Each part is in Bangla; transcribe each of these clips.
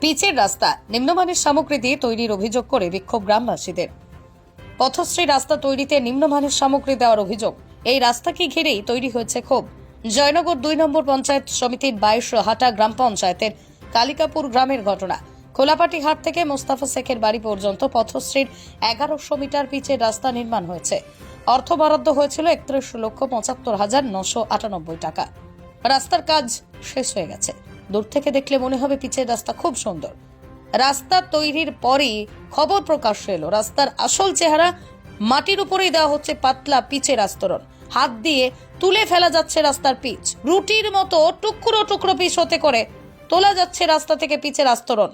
পিচের রাস্তা নিম্নমানের সামগ্রী দিয়ে তৈরির অভিযোগ করে বিক্ষোভ গ্রামবাসীদের। পথশ্রী রাস্তা তৈরিতে নিম্নমানের সামগ্রী দেওয়ার অভিযোগ। এই রাস্তাকে ঘিরেই তৈরি হয়েছে ক্ষোভ। জয়নগর দুই নম্বর পঞ্চায়েত সমিতির বাইশ হাটা গ্রাম পঞ্চায়েতের কালিকাপুর গ্রামের ঘটনা। খোলাপাটি হাট থেকে মোস্তাফা শেখের বাড়ি পর্যন্ত পথশ্রীর এগারোশো মিটার পিচের রাস্তা নির্মাণ হয়েছে। অর্থ বরাদ্দ হয়েছিল একত্রিশ লক্ষ পঁচাত্তর হাজার নশো আটানব্বই টাকা। রাস্তার কাজ শেষ হয়ে গেছে। দূর থেকে দেখলে মনে হবে পিচের রাস্তা খুব সুন্দর। রাস্তা তৈরির পরই খবর প্রকাশ এলো। রাস্তার আসল চেহারা মাটির উপরেই দেওয়া হচ্ছে পাতলা পিচের আস্তরণ। হাত দিয়ে তুলে ফেলা যাচ্ছে রাস্তার পিচ। রুটির মতো টুকরো টুকরো পিচ হতে করে তোলা যাচ্ছে রাস্তা থেকে পিচের আস্তরণ।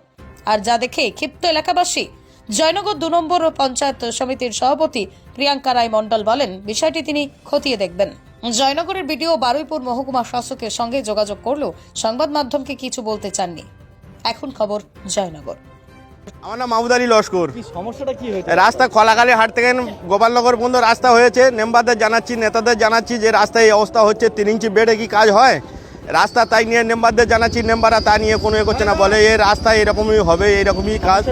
আর যা দেখে ক্ষিপ্ত এলাকাবাসী জয়নগর দু নম্বর ও পঞ্চায়েত সমিতির সভাপতি প্রিয়াঙ্কা রায় মণ্ডল বলেন বিষয়টি তিনি খতিয়ে দেখবেন। জয়নগরের বিডিও বারুইপুর মহকুমা শাসকের সঙ্গে যোগাযোগ করলেও সংবাদ মাধ্যমকে কিছু বলতে চাননি। এখন খবর জয়নগর। আমার নাম মাহমুদ আলী লস্কর। কি সমস্যাটা কি হয়েছে? রাস্তা খোলাকালী হাট থেকে গোপালনগর পর্যন্ত রাস্তা হয়েছে। মেম্বারদের জানাচ্ছি নেতাদের জানাচ্ছি যে রাস্তায় এই অবস্থা হচ্ছে। তিন ইঞ্চি বেডে কি কাজ হয়? রাস্তা তাই নিয়ে মেম্বারদের জানাচ্ছি মেম্বাররা তা নিয়ে কোনো এ করছে না বলে এই রাস্তা এরকমই হবে এরকমই কাজ।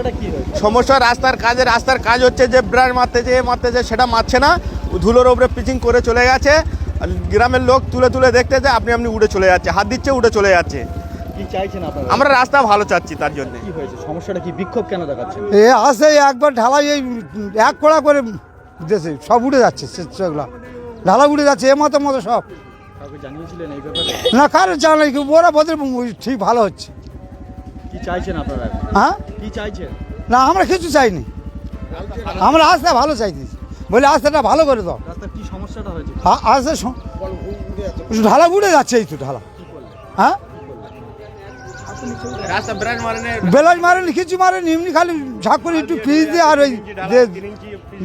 সমস্যা রাস্তার কাজে রাস্তার কাজ হচ্ছে যে ব্রান্ড মারতেছে এ মারতেছে সেটা মারছে না। ধুলোর ওপরে পিচিং করে চলে গেছে। আর গ্রামের লোক তুলে তুলে দেখতেছে আপনি আপনি উড়ে চলে যাচ্ছে হাত দিচ্ছে উড়ে চলে যাচ্ছে। কি চাইছেন আপনারা? আমরা রাস্তা ভালো চাচ্ছি তার জন্য। কি হয়েছে? সমস্যাটা কি? বিক্ষোভ কেন দেখাচ্ছেন? এ আসে একবার ঢালাই এই এক কোড়া করে দেশে সব উড়ে যাচ্ছে সেগুলা। ঢালা উড়ে যাচ্ছে এ মতো মতো সব। জানিয়েছিলেন এই ব্যাপারে? না কার জানাই ওরা বোধহয় ঠিক ভালো হচ্ছে। কি চাইছেন আপনারা? হ্যাঁ? কি চাইছেন? না আমরা কিছু চাইনি। আমরা আস্তে ভালো চাইছি বলে আস্তেটা ভালো করে দাও। কি সমস্যাটা হয়েছে? আ- আস্তে ঢালা উড়ে যাচ্ছে এই তো ঢালা। হ্যাঁ? রাস্তা মানে বেলাজ মারেনি কিছু মারেনি এমনি খালি ঝাঁক করে একটু পিস দিয়ে আর ওই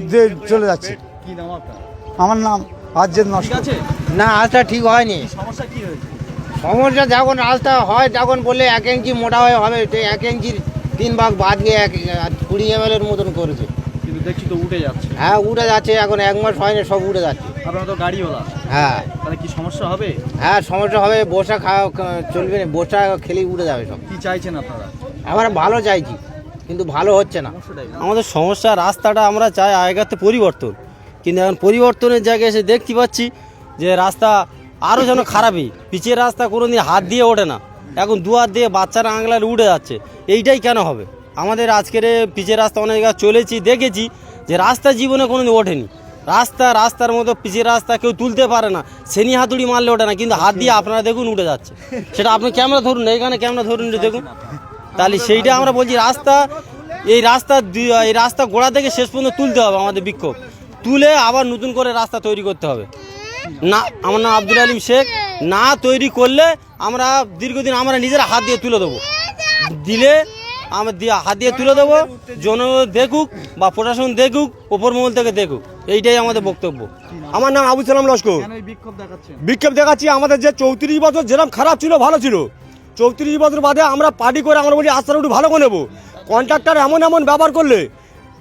দিয়ে চলে যাচ্ছে। কি নাম আপনার? আমার নাম ঠিক নষ্ট আছে। না রাস্তা ঠিক হয়নি। সমস্যা কি হয়েছে? সমস্যা যখন রাস্তা হয় তখন বললে এক ইঞ্চি মোটা হয়ে হবে এক ইঞ্চির তিন ভাগ বাদ গিয়ে এক কুড়ি এম এর মতন করেছে। কিন্তু দেখছি তো উঠে যাচ্ছে। হ্যাঁ উড়ে যাচ্ছে এখন এক মাস হয়নি সব উড়ে যাচ্ছে। আপনারা তো গাড়িওয়ালা। হ্যাঁ। তাহলে কি সমস্যা হবে? হ্যাঁ সমস্যা হবে বসা খাওয়া চলবে না বসা খেলেই উড়ে যাবে সব। কি চাইছেন আপনারা? আমরা ভালো চাইছি কিন্তু ভালো হচ্ছে না। আমাদের সমস্যা রাস্তাটা আমরা চাই আগেকার তো পরিবর্তন। কিন্তু এখন পরিবর্তনের জায়গায় এসে দেখতে পাচ্ছি যে রাস্তা আরও যেন খারাপই। পিচের রাস্তা কোনো দিন হাত দিয়ে ওঠে না। এখন দু হাত দিয়ে বাচ্চারা আংলালে উঠে যাচ্ছে। এইটাই কেন হবে? আমাদের আজকের পিচের রাস্তা অনেক জায়গায় চলেছি, দেখেছি যে রাস্তা জীবনে কোনো দিন ওঠেনি। রাস্তা, রাস্তার মতো পিচের রাস্তা কেউ তুলতে পারে না। সেনি হাতুড়ি মারলে ওঠে না, কিন্তু হাত দিয়ে আপনারা দেখুন উঠে যাচ্ছে। সেটা আপনি ক্যামেরা ধরুন, এখানে ক্যামেরা ধরুন দেখুন। তাহলে সেইটা আমরা বলছি রাস্তা, এই রাস্তা এই রাস্তা গোড়া থেকে শেষ পর্যন্ত তুলতে হবে আমাদের বিক্ষোভ। তুলে আবার নতুন করে রাস্তা তৈরি করতে হবে। না আমার নাম আব্দুল আলিম শেখ। না তৈরি করলে আমরা দীর্ঘদিন আমরা নিজেরা হাত দিয়ে তুলে দেবো। দিলে আমরা দিয়ে হাত দিয়ে তুলে দেবো জন দেখুক বা প্রশাসন দেখুক ওপর মহল থেকে দেখুক। এইটাই আমাদের বক্তব্য। আমার নাম আবু সালাম লস্কর। বিক্ষোভ দেখাচ্ছি আমাদের যে চৌত্রিশ বছর যেরকম খারাপ ছিল ভালো ছিল। চৌত্রিশ বছর বাদে আমরা পার্টি করে আমরা বলি আস্তার একটু ভালো করে নেব। কন্ট্রাক্টর এমন এমন ব্যবহার করলে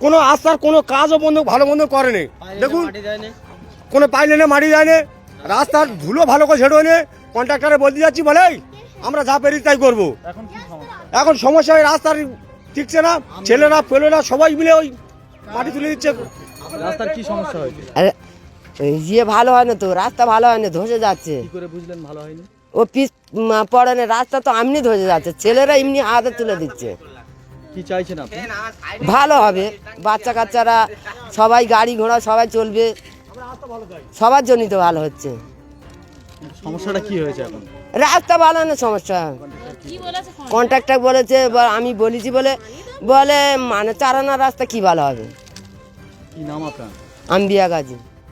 কোনো আস্তার কোনো কাজও বন্ধ ভালো বন্ধ করেনি দেখুন কোনো পাইলে না মাটি দেয়নি রাস্তার ধুলো ভালো করে ঝেড়ো নে। কন্ট্রাক্টরে বলতে যাচ্ছি বলে আমরা যা পেরি তাই করব। এখন সমস্যা? এখন সমস্যা হয় রাস্তার ঠিকছে না ছেলে না ছেলেরা ফেলেরা সবাই মিলে ওই মাটি তুলে দিচ্ছে। রাস্তার কি সমস্যা হয়েছে? ইয়ে ভালো হয় না তো রাস্তা ভালো হয় না ধসে যাচ্ছে। কি করে বুঝলেন ভালো হয়নি? ও পিস পড়ানে রাস্তা তো এমনি ধসে যাচ্ছে ছেলেরা এমনি হাতে তুলে দিচ্ছে। কি চাইছেন আপনি? ভালো হবে বাচ্চা কাচ্চারা সবাই গাড়ি ঘোড়া সবাই চলবে। সবার জন্যই তো ভালো হচ্ছে। সমস্যাটা কি হয়েছে এখন? রাস্তা ভালো না সমস্যা। কন্ট্রাক্টর বলেছে বা আমি বলেছি বলে বলে মানে চারানা রাস্তা কি ভালো হবে? কি নাম আপনার? আম্বিয়া গাজী।